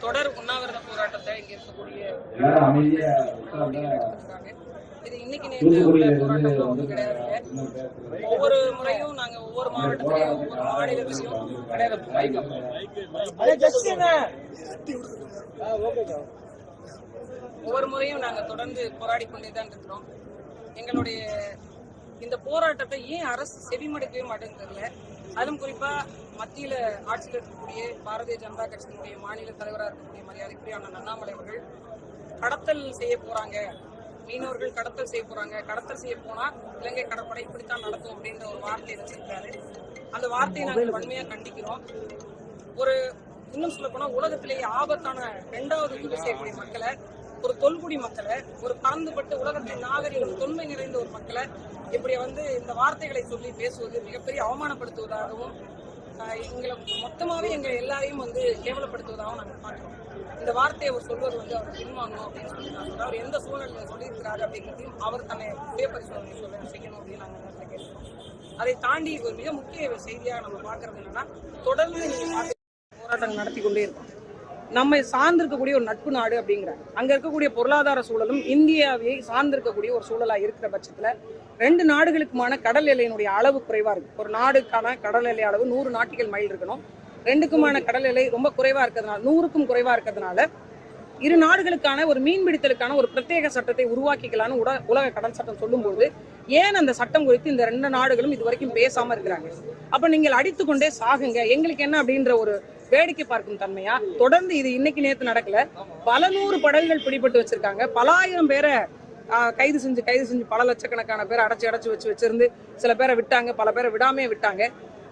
தொடர் உண்ணாவிரத போராட்டத்தை இங்க இருக்கக்கூடிய. இது இன்னைக்கு போராட்டம் ஒன்றும் கிடையாதுங்க ஒவ்வொரு முறையும் நாங்க ஒவ்வொரு மாவட்டத்திலையும் ஒவ்வொரு மாநிலத்திலையும் ஒவ்வொரு முறையும் நாங்க தொடர்ந்து போராடி கொண்டே தான் இருக்கிறோம். எங்களுடைய இந்த போராட்டத்தை ஏன் அரசு செவிமடுக்கவே மாட்டேங்குது அதுவும் குறிப்பா மத்தியில ஆட்சியில் இருக்கக்கூடிய பாரதிய ஜனதா கட்சியினுடைய மாநில தலைவராக இருக்கக்கூடிய மரியாதைக்குரிய அண்ணன் அண்ணாமலை அவர்கள் கடத்தல் செய்ய போறாங்க. மீனவர்கள் கடத்தல் செய்ய போறாங்க. கடத்தல் செய்ய போனா இலங்கை கடற்படை இப்படித்தான் நடத்தும் அப்படின்ற ஒரு வார்த்தையை வச்சிருக்காரு. அந்த வார்த்தையை நாங்கள் வன்மையா கண்டிக்கிறோம். ஒரு இன்னும் சொல்ல போனா உலகத்திலேயே ஆபத்தான இரண்டாவது குடி செய்யக்கூடிய மக்களை ஒரு தொல்குடி மக்களை ஒரு பறந்துபட்டு உலகத்தின் நாகரிகம் தொன்மை நிறைந்த ஒரு மக்களை இப்படி வந்து இந்த வார்த்தைகளை சொல்லி பேசுவது மிகப்பெரிய அவமானப்படுத்துவதாகவும் எங்களை மொத்தமாவே எங்களை எல்லாரையும் வந்து கேவலப்படுத்துவதாகவும் நாங்கள் பார்க்கிறோம். இந்த வார்த்தையை அவர் சொல்வது வந்து அவர் பின்வாங்கணும் அப்படின்னு சொல்லி நான் அவர் எந்த சூழல்ல சொல்லியிருக்கிறாரு அப்படிங்கிறதையும் அவர் தன்னை சுய பரிசோதனை சொல்ல செய்யணும் அப்படின்னு நாங்கள் கேட்கிறோம். அதை தாண்டி ஒரு மிக முக்கிய செய்தியாக நம்ம பார்க்கறது என்னன்னா தொடர்ந்து நீங்க போராட்டங்கள் நடத்தி கொண்டே இருக்கோம். நம்மை சார்ந்திருக்கக்கூடிய ஒரு நட்பு நாடு அப்படிங்கிறாங்க. அங்க இருக்கக்கூடிய பொருளாதார சூழலும் இந்தியாவை சார்ந்திருக்கக்கூடிய ஒரு சூழலா இருக்கிற பட்சத்துல ரெண்டு நாடுகளுக்குமான கடல் எல்லையினுடைய அளவு குறைவா இருக்கு. ஒரு நாடுக்கான கடல் எல்லை அளவு நூறு நாட்டிகள் மைல் இருக்கணும். ரெண்டுக்குமான கடல் எல்லை ரொம்ப குறைவா இருக்கிறதுனால நூறுக்கும் குறைவா இருக்கிறதுனால இரு நாடுகளுக்கான ஒரு மீன்பிடித்தலுக்கான ஒரு பிரத்யேக சட்டத்தை உருவாக்கிக்கலாம்னு உட உலக கடல் சட்டம் சொல்லும்போது ஏன் அந்த சட்டம் குறித்து இந்த ரெண்டு நாடுகளும் இது வரைக்கும் பேசாம இருக்கிறாங்க? அப்ப நீங்கள் அடித்துக்கொண்டே சாகுங்க. எங்களுக்கு என்ன அப்படின்ற ஒரு வேடிக்கை பார்க்கும் தன்மையா? தொடர்ந்து இது இன்னைக்கு நேத்து நடக்கல. பல நூறு படகுகள் பிடிபட்டு வச்சிருக்காங்க. பல ஆயிரம் பேரை ஆஹ், கைது செஞ்சு கைது செஞ்சு பல லட்சக்கணக்கான பேரை அடைச்சு அடைச்சு வச்சு வச்சிருந்து சில பேரை விட்டாங்க. பல பேரை விடாமே விட்டாங்க.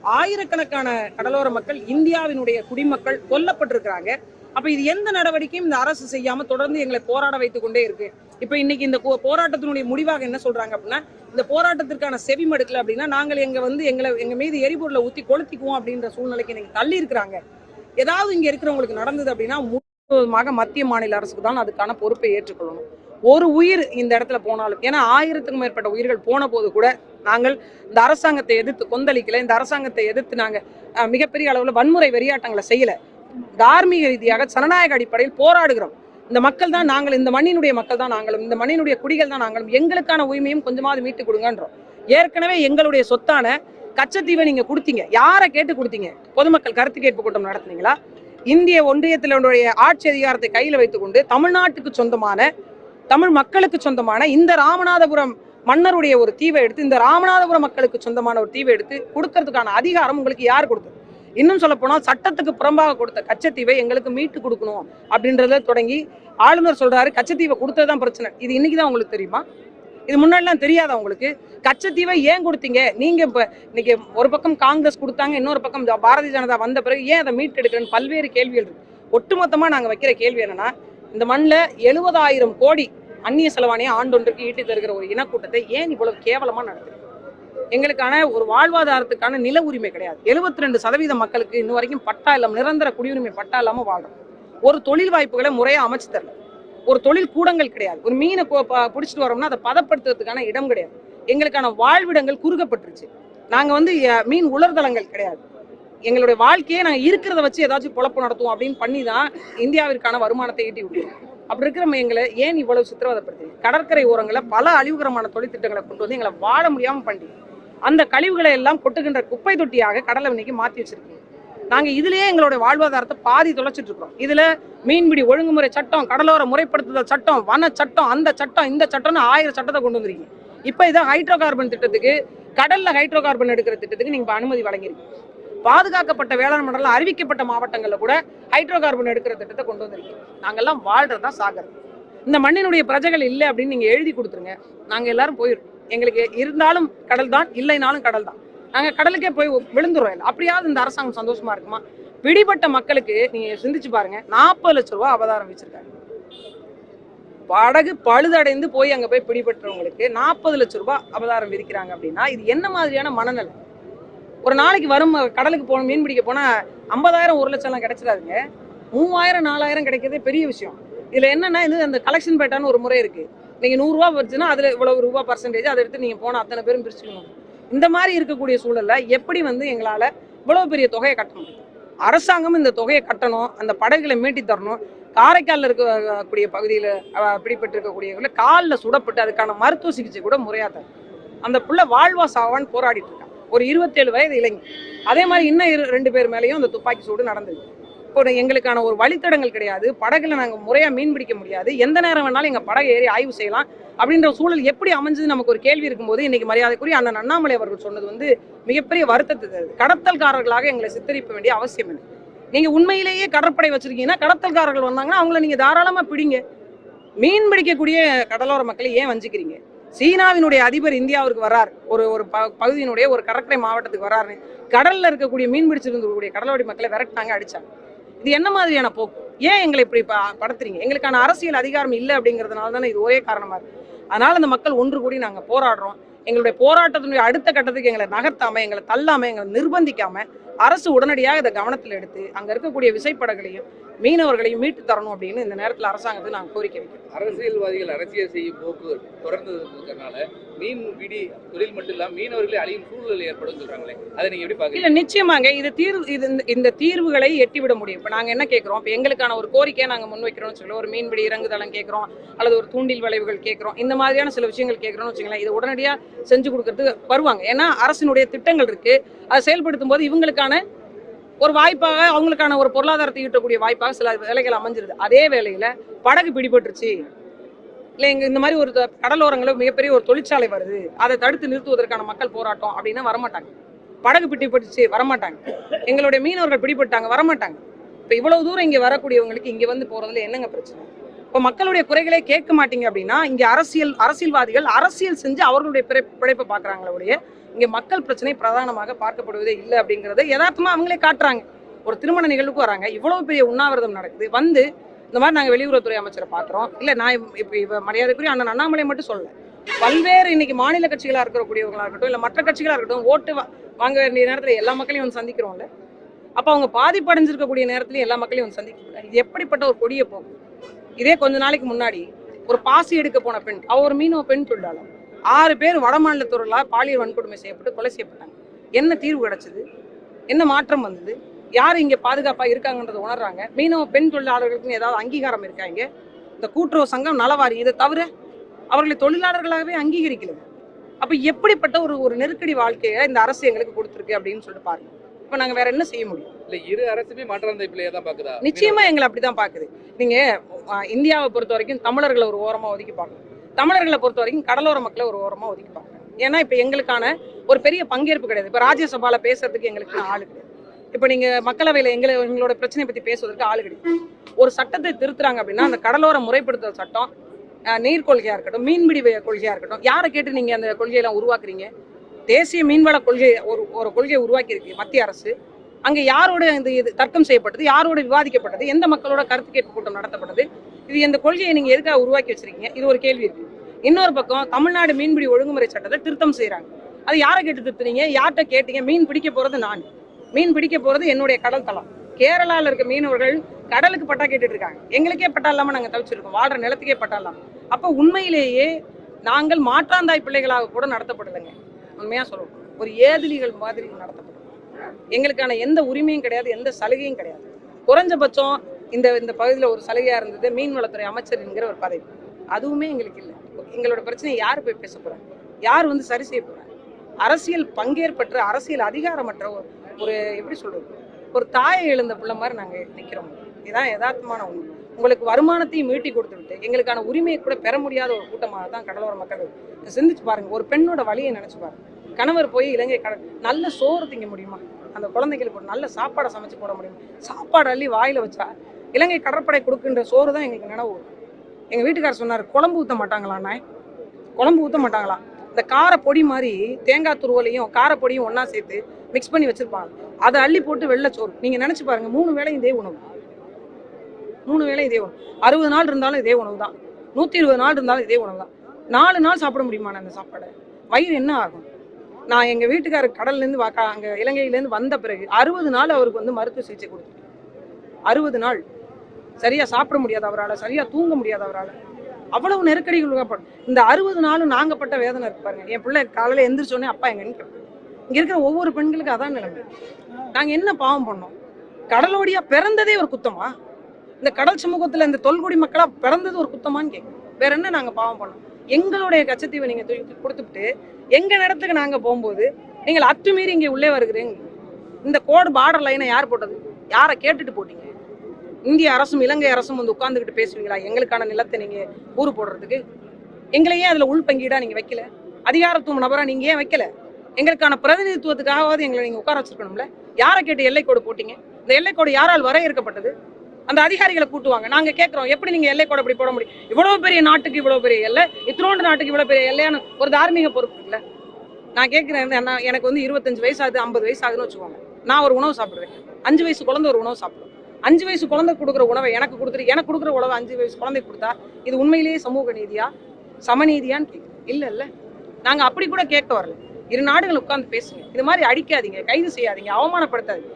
ஆயிரக்கணக்கான கடலோர மக்கள் இந்தியாவினுடைய குடிமக்கள் கொல்லப்பட்டிருக்கிறாங்க. அப்ப இது எந்த நடவடிக்கையும் இந்த அரசு செய்யாம தொடர்ந்து எங்களை போராட வைத்துக் கொண்டே இருக்கு. இப்ப இன்னைக்கு இந்த போ- போராட்டத்தினுடைய முடிவாக என்ன சொல்றாங்க அப்படின்னா இந்த போராட்டத்திற்கான செவி மடுக்கல அப்படின்னா நாங்கள் எங்க வந்து எங்களை எங்க மீது எரிபொருளை ஊத்தி கொளுத்திக்குவோம் அப்படின்ற சூழ்நிலைக்கு இன்னைக்கு தள்ளி இருக்கிறாங்க ஏதாவது இங்க இருக்கிறவங்களுக்கு நடந்தது அப்படின்னா முழுவதுமாக மத்திய மாநில அரசுக்கு தான் அதுக்கான பொறுப்பை ஏற்றுக்கொள்ளணும். ஒரு உயிர் இந்த இடத்துல போனாலும் ஏன்னா ஆயிரத்துக்கும் மேற்பட்ட உயிர்கள் போன போது கூட நாங்கள் இந்த அரசாங்கத்தை எதிர்த்து கொந்தளிக்கல இந்த அரசாங்கத்தை எதிர்த்து நாங்க மிகப்பெரிய அளவுல வன்முறை வெறியாட்டங்களை செய்யல. தார்மீக ரீதியாக ஜனநாயக அடிப்படையில் போராடுகிறோம். இந்த மக்கள் தான் நாங்கள் இந்த மண்ணினுடைய மக்கள் தான் நாங்களும் இந்த மண்ணினுடைய குடிகள் தான் நாங்களும். எங்களுக்கான உரிமையும் கொஞ்சமாவது மீட்டு கொடுங்கன்றோம். ஏற்கனவே எங்களுடைய சொத்தான கச்சத்தீவை நீங்க கொடுத்தீங்க. யாரை கேட்டு கொடுத்தீங்க? பொதுமக்கள் கருத்து கேட்பு கூட்டம் நடத்துனீங்களா? இந்திய ஒன்றியத்தினுடைய ஆட்சி அதிகாரத்தை கையில் வைத்துக்கொண்டு தமிழ்நாட்டுக்கு சொந்தமான தமிழ் மக்களுக்கு சொந்தமான இந்த ராமநாதபுரம் மன்னருடைய ஒரு தீவை எடுத்து இந்த ராமநாதபுரம் மக்களுக்கு சொந்தமான ஒரு தீவை எடுத்து கொடுக்கறதுக்கான அதிகாரம் உங்களுக்கு யார் கொடுத்தது? இன்னும் சொல்ல போனால் சட்டத்துக்கு புறம்பாக கொடுத்த கச்சத்தீவை எங்களுக்கு மீட்டு கொடுக்கணும் அப்படின்றத தொடங்கி ஆளுநர் சொல்றாரு. கச்சத்தீவை கொடுத்ததுதான் பிரச்சனை. இது இன்னைக்கு தான் உங்களுக்கு தெரியுமா? இது முன்னாடிலாம் தெரியாதா உங்களுக்கு? கச்சத்தீவை ஏன் கொடுத்தீங்க? நீங்க இப்ப இன்னைக்கு ஒரு பக்கம் காங்கிரஸ் கொடுத்தாங்க இன்னொரு பக்கம் பாரதிய ஜனதா வந்த பிறகு ஏன் அதை மீட்டெடுக்கிறேன்னு பல்வேறு கேள்விகள் இருக்கு. ஒட்டுமொத்தமா நாங்க வைக்கிற கேள்வி என்னன்னா இந்த மண்ணில் எழுபதாயிரம் கோடி அந்நிய செலவானியை ஆண்டொன்றுக்கு ஈட்டி தருகிற ஒரு இனக்கூட்டத்தை ஏன் இவ்வளவு கேவலமா நடத்துறீங்க? எங்களுக்கான ஒரு வாழ்வாதாரத்துக்கான நில உரிமை கிடையாது. 72% ரெண்டு சதவீத மக்களுக்கு இன்ன வரைக்கும் பட்டா இல்லாமல் நிரந்தர குடியுரிமை பட்டா இல்லாம வாழ்றோம். ஒரு தொழில் வாய்ப்புகளை முறையா அமைச்சு தரல. ஒரு தொழில் கூடங்கள் கிடையாது. ஒரு மீனை கொ- பிடிச்சிட்டு வரோம்னா அதை பதப்படுத்துறதுக்கான இடம் கிடையாது. எங்களுக்கான வாழ்விடங்கள் குறுகப்பட்டுருச்சு நாங்க வந்து மீன் உலர்தலங்கள் கிடையாது. எங்களுடைய வாழ்க்கையை நாங்கள் இருக்கிறத வச்சு ஏதாச்சும் பொழப்பு நடத்துவோம் அப்படின்னு பண்ணி தான் இந்தியாவிற்கான வருமானத்தை ஈட்டி விடுவோம் அப்படி இருக்கிற எங்களை ஏன் இவ்வளவு சித்திரவதைப்படுத்துறீங்க? கடற்கரை ஓரங்களில் பல அழிவுகரமான தொழிற்திட்டங்களை கொண்டு வந்து எங்களை வாழ முடியாமல் பண்ணி அந்த கழிவுகளை எல்லாம் கொட்டுகின்ற குப்பை தொட்டியாக கடலை இன்னைக்கு மாற்றி வச்சிருக்கீங்க நாங்கள் இதுலேயே எங்களுடைய வாழ்வாதாரத்தை பாதி தொலைச்சிட்டு இருக்கோம் இதில் மீன்பிடி ஒழுங்குமுறை சட்டம் கடலோர முறைப்படுத்துதல் சட்டம் வன சட்டம் அந்த சட்டம் இந்த சட்டம்னு ஆயிரம் சட்டத்தை கொண்டு வந்துருக்கீங்க. இப்போ இதான் ஹைட்ரோ கார்பன் திட்டத்துக்கு கடலில் ஹைட்ரோ கார்பன் எடுக்கிற திட்டத்துக்கு நீங்கள் அனுமதி வழங்கியிருக்கீங்க. பாதுகாக்கப்பட்ட வேளாண் மண்டலம் அறிவிக்கப்பட்ட மாவட்டங்களில் கூட ஹைட்ரோ கார்பன் எடுக்கிற திட்டத்தை கொண்டு வந்திருக்கீங்க. நாங்கள்லாம் வாழ்றதா சாகிறது இந்த மண்ணினுடைய பிரஜைகள் இல்லை அப்படின்னு நீங்கள் எழுதி கொடுத்துருங்க. நாங்கள் எல்லாரும் போயிருக்கோம். எங்களுக்கு இருந்தாலும் கடல் தான் இல்லைனாலும் கடல் தான். நாங்க கடலுக்கே போய் விழுந்துருவோம் இல்லை அப்படியாவது இந்த அரசாங்கம் சந்தோஷமா இருக்குமா? பிடிபட்ட மக்களுக்கு நீங்க சிந்திச்சு பாருங்க. நாற்பது லட்ச ரூபா அவதாரம் வச்சிருக்காங்க. படகு பழுதடைந்து போய் அங்க போய் பிடிபட்டவங்களுக்கு நாற்பது லட்ச ரூபாய் அபதாரம் விதிக்கிறாங்க அப்படின்னா இது என்ன மாதிரியான மனநிலை? ஒரு நாளைக்கு வரும் கடலுக்கு போன மீன் பிடிக்க போனா ஐம்பதாயிரம் ஒரு லட்சம் எல்லாம் கிடைச்சிடாதுங்க. மூவாயிரம் நாலாயிரம் கிடைக்கிறதே பெரிய விஷயம். இதுல என்னன்னா இது அந்த கலெக்ஷன் பேட்டான்னு ஒரு முறை இருக்கு. நீங்கள் நூறுரூவா வருச்சுன்னா இவ்வளோ இவ்வளவு ரூபா பர்சன்டேஜ் அதை எடுத்து நீங்கள் போன அத்தனை பேரும் பிரிச்சுக்கணும். இந்த மாதிரி இருக்கக்கூடிய சூழல்ல எப்படி வந்து எங்களால் இவ்வளோ பெரிய தொகையை கட்ட முடியும்? அரசாங்கம் இந்த தொகையை கட்டணும் அந்த படகுகளை மீட்டி தரணும் காரைக்காலில் இருக்கக்கூடிய பகுதியில் பிடிபட்டு இருக்கக்கூடியவங்களை காலில் சுடப்பட்டு அதுக்கான மருத்துவ சிகிச்சை கூட முறையாக தரும் அந்த புள்ள வாழ்வா சாவான்னு போராடிட்டு இருக்கான் ஒரு இருபத்தேழு வயது இளைஞர். அதே மாதிரி இன்னும் இரு- ரெண்டு பேர் மேலேயும் அந்த துப்பாக்கி சூடு நடந்தது இப்போ எங்களுக்கான ஒரு வழித்தடங்கள் கிடையாது. படகுல நாங்கள் முறையாக மீன் பிடிக்க முடியாது. எந்த நேரம் வேணாலும் எங்கள் படகை ஏறி ஆய்வு செய்யலாம். அப்படின்ற சூழல் எப்படி அமைஞ்சது நமக்கு ஒரு கேள்வி இருக்கும்போது இன்னைக்கு மரியாதைக்குரிய அண்ணன் அண்ணாமலை அவர்கள் சொன்னது வந்து மிகப்பெரிய வருத்தத்தை தருது. கடத்தல்காரர்களாக எங்களை சித்தரிக்க வேண்டிய அவசியம் இல்லை. நீங்க உண்மையிலேயே கடற்படை வச்சிருக்கீங்கன்னா கடத்தல்காரர்கள் வந்தாங்கன்னா அவங்கள நீங்க தாராளமா பிடிங்க. மீன் பிடிக்கக்கூடிய கடலோர மக்களை ஏன் வஞ்சிக்கிறீங்க? சீனாவினுடைய அதிபர் இந்தியாவிற்கு வரார் ஒரு ஒரு ப- பகுதியினுடைய ஒரு கடற்கரை மாவட்டத்துக்கு வராருன்னு கடல்ல இருக்கக்கூடிய மீன் பிடிச்சிருந்தக்கூடிய கடலோடி மக்களை விரட்டினாங்க அடிச்சாங்க. இது என்ன மாதிரியான போக்கு? ஏன் எங்களை இப்படி படுத்துறீங்க? எங்களுக்கான அரசியல் அதிகாரம் இல்லை அப்படிங்கிறதுனால தானே இது ஒரே காரணமா இருக்கு. அதனால அந்த மக்கள் ஒன்று கூடி நாங்க போராடுறோம். எங்களுடைய போராட்டத்தினுடைய அடுத்த கட்டத்துக்கு எங்களை நகர்த்தாம எங்களை தள்ளாம எங்களை நிர்பந்திக்காம அரசு உடனடியாக இதை கவனத்தில் எடுத்து அங்க இருக்கக்கூடிய விசைப்படகளையும் மீனவர்களையும் மீட்டு தரணும் அப்படின்னு இந்த நேரத்தில் அரசாங்கத்தை நாங்கள் கோரிக்கை வைக்கிறோம். அரசியல்வாதிகள் அரசியல் செய்யும் போக்கு தொடர்ந்து இருக்கிறதுனால மீன் பிடி தொழில் மட்டும் இல்லாம மீனவர்களே அழியும் சூழ்நிலை ஏற்படும் சொல்றாங்களே. அதை நீங்க எப்படி பாக்குறீங்க? இல்ல நிச்சயமாங்க. இது தீர்வு இது இந்த- தீர்வுகளை எட்டிவிட முடியும். இப்ப நாங்க என்ன கேட்கிறோம் இப்ப எங்களுக்கான ஒரு கோரிக்கையை நாங்க முன்வைக்கிறோம்னு சொல்லி ஒரு மீன்பிடி இறங்குதளம் கேட்கிறோம் அல்லது ஒரு தூண்டில் விளைவுகள் கேட்கிறோம் இந்த மாதிரியான சில விஷயங்கள் கேட்கிறோம்னு வச்சுங்களேன் இது உடனடியா செஞ்சு கொடுக்கறதுக்கு வருவாங்க. ஏன்னா அரசினுடைய திட்டங்கள் இருக்கு. அதை செயல்படுத்தும் போது இவங்களுக்கான ஒரு வாய்ப்பாக அவங்களுக்கான ஒரு பொருளாதாரத்தை ஈட்டக்கூடிய வாய்ப்பாக சில வேலைகள் அமைஞ்சிருது. அதே வேலையில படகு பிடிபட்டுருச்சு. இல்லை இங்க இந்த மாதிரி ஒரு கடலோரங்களில் மிகப்பெரிய ஒரு தொழிற்சாலை வருது. அதை தடுத்து நிறுத்துவதற்கான மக்கள் போராட்டம் அப்படின்னா வரமாட்டாங்க. படகு பிடிபட்டுச்சு வரமாட்டாங்க. எங்களுடைய மீனவர்கள் பிடிபட்டாங்க வரமாட்டாங்க. இப்போ இவ்வளவு தூரம் இங்க வரக்கூடியவங்களுக்கு இங்க வந்து போறதுல என்னங்க பிரச்சனை? இப்போ மக்களுடைய குறைகளே கேட்க மாட்டீங்க அப்படின்னா இங்க அரசியல் அரசியல்வாதிகள் அரசியல் செஞ்சு அவர்களுடைய பிழைப்பை பார்க்குறாங்களே ஒழிய மக்கள் பிரச்சனை பிரதானமாக பார்க்கப்படுவதே இல்லை அப்படிங்கிறத யதார்த்தமாக அவங்களே காட்டுறாங்க. ஒரு திருமண நிகழ்வுக்கு வராங்க இவ்வளவு பெரிய உண்ணாவிரதம் நடக்குது. வந்து இந்த மாதிரி நாங்க வெளியுறவுத்துறை அமைச்சரை பார்க்குறோம். இல்ல நான் இப்போ இவ மரியாதைக்குரிய அண்ணன் அண்ணாமலை மட்டும் சொல்லல. பல்வேறு இன்னைக்கு மாநில கட்சிகளா இருக்கக்கூடியவங்களாக இருக்கட்டும் இல்ல மற்ற கட்சிகளா இருக்கட்டும் ஓட்டு வாங்க வேண்டிய நேரத்தில் எல்லா மக்களையும் வந்து சந்திக்கிறோம்ல. அப்ப அவங்க பாதிப்படைஞ்சிருக்கக்கூடிய நேரத்துலையும் எல்லா மக்களையும் வந்து சந்திக்கல இது எப்படிப்பட்ட ஒரு கொடிய போகும்? இதே கொஞ்ச நாளைக்கு முன்னாடி ஒரு பாசி எடுக்க போன பெண் அவ ஒரு மீனவ பெண் தொழிலாளர் ஆறு பேர் வட மாநிலத்தூர்களா பாலியல் வன்கொடுமை செய்யப்பட்டு கொலை செய்யப்பட்டாங்க. என்ன தீர்வு கிடைச்சது? என்ன மாற்றம் வந்தது? யார் இங்கே பாதுகாப்பாக இருக்காங்கன்றதை உணர்றாங்க. மீனவ பெண் தொழிலாளர்களுக்கு ஏதாவது அங்கீகாரம் இருக்காங்க இந்த கூட்டுறவு சங்கம் நலவாரி இதை தவிர அவர்களை தொழிலாளர்களாகவே அங்கீகரிக்கல. அப்ப எப்படிப்பட்ட ஒரு ஒரு நெருக்கடி வாழ்க்கையை இந்த அரசு எங்களுக்கு கொடுத்துருக்கு அப்படின்னு சொல்லிட்டு பாருங்க. இப்ப நாங்க வேற என்ன செய்ய முடியும்? இல்ல இரு அரசுமே மாற்றாந்த பிள்ளையா தான் பாக்குதா? நிச்சயமா எங்களை அப்படிதான் பாக்குது. நீங்க இந்தியாவை பொறுத்த வரைக்கும் தமிழர்களை ஒரு ஓரமா ஒதுக்கி பார்க்கணும். தமிழர்களை பொறுத்த வரைக்கும் கடலோர மக்களை ஒரு ஓரமா ஒதுக்கி பார்க்கணும். ஏன்னா இப்ப எங்களுக்கான ஒரு பெரிய பங்கேற்பு கிடையாது. இப்ப ராஜ்யசபால பேசுறதுக்கு எங்களுக்கு ஆளு கிடையாது. இப்ப நீங்க மக்களவையில எங்களை எங்களோட பிரச்சனை பத்தி பேசுவதற்கு ஆளு கிடையாது. ஒரு சட்டத்தை திருத்துறாங்க அப்படின்னா அந்த கடலோர முறைப்படுத்தல் சட்டம் நீர் கொள்கையா இருக்கட்டும் மீன்பிடி கொள்கையா இருக்கட்டும் யாரை கேட்டு நீங்க அந்த கொள்கையெல்லாம் உருவாக்குறீங்க? தேசிய மீன்வள கொள்கை ஒரு ஒரு கொள்கையை உருவாக்கி இருக்கு மத்திய அரசு. அங்கே யாரோட இந்த இது தர்க்கம் செய்யப்பட்டது யாரோட விவாதிக்கப்பட்டது எந்த மக்களோட கருத்து கேட்பு கூட்டம் நடத்தப்பட்டது இது இந்த கொள்கையை நீங்கள் எதுக்காக உருவாக்கி வச்சிருக்கீங்க? இது ஒரு கேள்வி இருக்கு. இன்னொரு பக்கம் தமிழ்நாடு மீன்பிடி ஒழுங்குமுறை சட்டத்தை திருத்தம் செய்கிறாங்க அது யாரை கேட்டு திருத்துனீங்க? யார்கிட்ட கேட்டீங்க? மீன் பிடிக்க போறது நான். மீன் பிடிக்க போறது என்னுடைய கடல் தளம். கேரளால இருக்க மீனவர்கள் கடலுக்கு பட்டா கேட்டுட்டு இருக்காங்க. எங்களுக்கே பட்டா இல்லாமல் நாங்கள் தவிச்சிருக்கோம். வாழ்ற நிலத்துக்கே பட்டா இல்லாமல் அப்போ உண்மையிலேயே நாங்கள் மாற்றாந்தாய் பிள்ளைகளாக கூட நடத்தப்படலைங்க. உண்மையா சொல்லணும் ஒரு ஏதிலிகள் மாதிரி நடத்தப்படும். எங்களுக்கான எந்த உரிமையும் கிடையாது எந்த சலுகையும் கிடையாது. குறைஞ்சபட்சம் இந்த இந்த பகுதியில் ஒரு சலுகையா இருந்தது மீன்வளத்துறை அமைச்சர் என்கிற ஒரு பதவி. அதுவுமே எங்களுக்கு இல்லை. எங்களோட பிரச்சனையை யார் போய் பேச போறாங்க யார் வந்து சரி செய்ய போறாங்க அரசியல் பங்கேற்பற்ற அரசியல் அதிகாரமற்ற ஒரு ஒரு எப்படி சொல்றது? ஒரு தாயை எழுந்த பிள்ளை மாதிரி நாங்கள் நிற்கிறோம் இதுதான் யதார்த்தமான உண்மை. உங்களுக்கு வருமானத்தையும் மீட்டி கொடுத்துவிட்டு எங்களுக்கான உரிமையை கூட பெற முடியாத ஒரு கூட்டமாக தான் கடலோர மக்கள் சிந்திச்சு பாருங்க. ஒரு பெண்ணோட வழியை நினைச்சு பாருங்க. கணவர் போய் இலங்கை கட நல்ல சோறு திங்க முடியுமா? அந்த குழந்தைகளுக்கு ஒரு நல்ல சாப்பாடை சமைச்சு போட முடியுமா? சாப்பாடு அள்ளி வாயில வச்சா இலங்கை கடற்படை கொடுக்கின்ற சோறு தான் எங்களுக்கு நினைவு எங்கள் வீட்டுக்காரர் சொன்னார் குழம்பு ஊற்ற மாட்டாங்களாண்ணே குழம்பு ஊற்ற மாட்டாங்களா? இந்த கார பொடி மாதிரி தேங்காய் துருவலையும் காரப்பொடியும் ஒன்றா சேர்த்து மிக்ஸ் பண்ணி வச்சுருப்பாங்க. அதை அள்ளி போட்டு வெள்ளை சோறு. நீங்கள் நினச்சி பாருங்கள் மூணு வேளையும் இதே உணவு. மூணு வேளை இதே உணவு. அறுபது நாள் இருந்தாலும் இதே உணவு தான். நூத்தி இருபது நாள் இருந்தாலும் இதே உணவு தான். நாலு நாள் சாப்பிட முடியுமா அந்த சாப்பாடை? வயிறு என்ன ஆகும்? நான் எங்க வீட்டுக்காரர் கடல்ல இருந்து வா- அங்க இலங்கையில இருந்து வந்த பிறகு அறுபது நாள் அவருக்கு வந்து மருத்துவ சிகிச்சை கொடுத்துருக்கேன் அறுபது நாள். சரியா சாப்பிட முடியாது அவரால் சரியா தூங்க முடியாது அவரால். அவ்வளவு நெருக்கடிகள் இந்த அறுபது நாளும் நாங்கப்பட்ட பட்ட வேதனை இருக்கு பாருங்க. என் பிள்ளை காலையில எந்திரிச்சோடனே அப்பா எங்கன்னு கேட்பேன் இங்க இருக்கிற ஒவ்வொரு பெண்களுக்கு அதான் நிலைமை. நாங்க என்ன பாவம் பண்ணோம்? கடலோடியாக பிறந்ததே ஒரு குத்தமா? இந்த கடல் சமூகத்துல இந்த தொல்குடி மக்களா பிறந்தது ஒரு குத்தமான்னு கேட்கும் வேற என்ன நாங்க பாவம் பண்ணோம்? எங்களுடைய கச்சத்தீவை நீங்க தூக்கி கொடுத்துட்டு எங்க இடத்துக்கு நாங்க போகும்போது நீங்கள் அத்துமீறி இங்க உள்ளே வருகிறீங்க. இந்த கோடு பார்டர் லைனை யார் போட்டது? யாரை கேட்டுட்டு போட்டீங்க? இந்திய அரசும் இலங்கை அரசும் வந்து உட்கார்ந்துகிட்டு பேசுவீங்களா? எங்களுக்கான நிலத்தை நீங்க கூறு போடுறதுக்கு? எங்களையே அதுல உள்பங்கீடா நீங்க வைக்கல? அதிகாரத்துவம் நபரா நீங்க ஏன் வைக்கல? எங்களுக்கான பிரதிநிதித்துவத்துக்காகவாது எங்களை நீங்க உட்கார வச்சிருக்கணும்ல? யாரை கேட்டு எல்லைக்கோடு போட்டீங்க? இந்த எல்லைக்கோடு யாரால் வரையறுக்கப்பட்டது? அந்த அதிகாரிகளை கூட்டுவாங்க. நாங்க கேட்கிறோம் எப்படி நீங்க எல்லைக்கோடு இப்படி போட முடியும்? இவ்வளவு பெரிய நாட்டுக்கு இவ்வளவு பெரிய எல்லை? இத்தினோண்டு நாட்டுக்கு இவ்வளவு பெரிய எல்லையான ஒரு தார்மீக பொறுப்பு இல்ல நான் கேட்கிறேன் எனக்கு வந்து இருபத்தஞ்சு வயசு ஆகுது ஐம்பது வயசு ஆகுதுன்னு வச்சுக்கோங்க. நான் ஒரு உணவு சாப்பிடுவேன். அஞ்சு வயசு குழந்தை ஒரு உணவு சாப்பிடும். அஞ்சு வயசு குழந்தை கொடுக்குற உணவை எனக்கு கொடுத்துட்டு எனக்கு கொடுக்குற உணவை அஞ்சு வயசு குழந்தை கொடுத்தா இது உண்மையிலேயே சமூக நீதியா? சமநீதியான்னு கேட்குறேன் இல்ல இல்ல. நாங்க அப்படி கூட கேட்க வரல. இரு நாடுகள் உட்கார்ந்து பேசுங்க. இது மாதிரி அடிக்காதீங்க கைது செய்யாதீங்க அவமானப்படுத்தாதீங்க.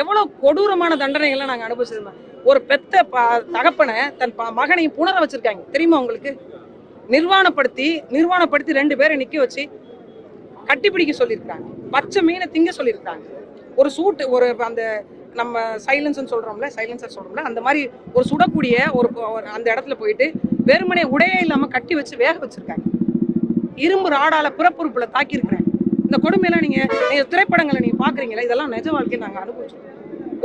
எவ்வளவு கொடூரமான தண்டனைகளை நாங்க அனுபவிச்சிருந்தோம் ஒரு பெத்த ப- தகப்பனை தன் ப- மகனையும் புணர வச்சிருக்காங்க. தெரியுமா உங்களுக்கு? நிர்வாணப்படுத்தி நிர்வாணப்படுத்தி ரெண்டு பேரை நிக்க வச்சு கட்டிப்பிடிக்க சொல்லியிருக்காங்க. பச்சை மீனை திங்க சொல்லியிருக்காங்க. ஒரு சூட்டு ஒரு அந்த நம்ம சைலன்ஸ்னு சொல்றோம்ல சைலன்சர் சொல்றோம்ல அந்த மாதிரி ஒரு சுடக்கூடிய ஒரு அந்த இடத்துல போயிட்டு வெறுமனே உடையே இல்லாம கட்டி வச்சு வேக வச்சிருக்காங்க. இரும்பு ராடால பிறப்புறுப்புல தாக்கியிருக்கிறேன். இந்த கொடுமையெல்லாம் நீங்க நீங்க திரைப்படங்களை நீங்க பாக்குறீங்களா இதெல்லாம் நிஜ வாழ்க்கையை நாங்க அனுபவிச்சோம்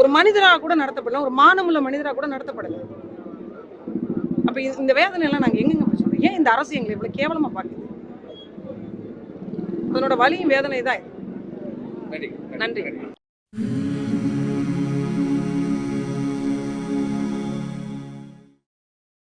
ஒரு மனிதராக கூட நடத்தப்படல ஒரு மானமுள்ள மனிதராக கூட நடத்தப்படல. அப்ப இந்த வேதனை எல்லாம் நாங்க எங்கெங்க போய் சொல்றோம்? ஏன் இந்த அரசு எங்களை இவ்வளவு கேவலமா பாக்குது அதனோட வலியும் வேதனை தான் நன்றி.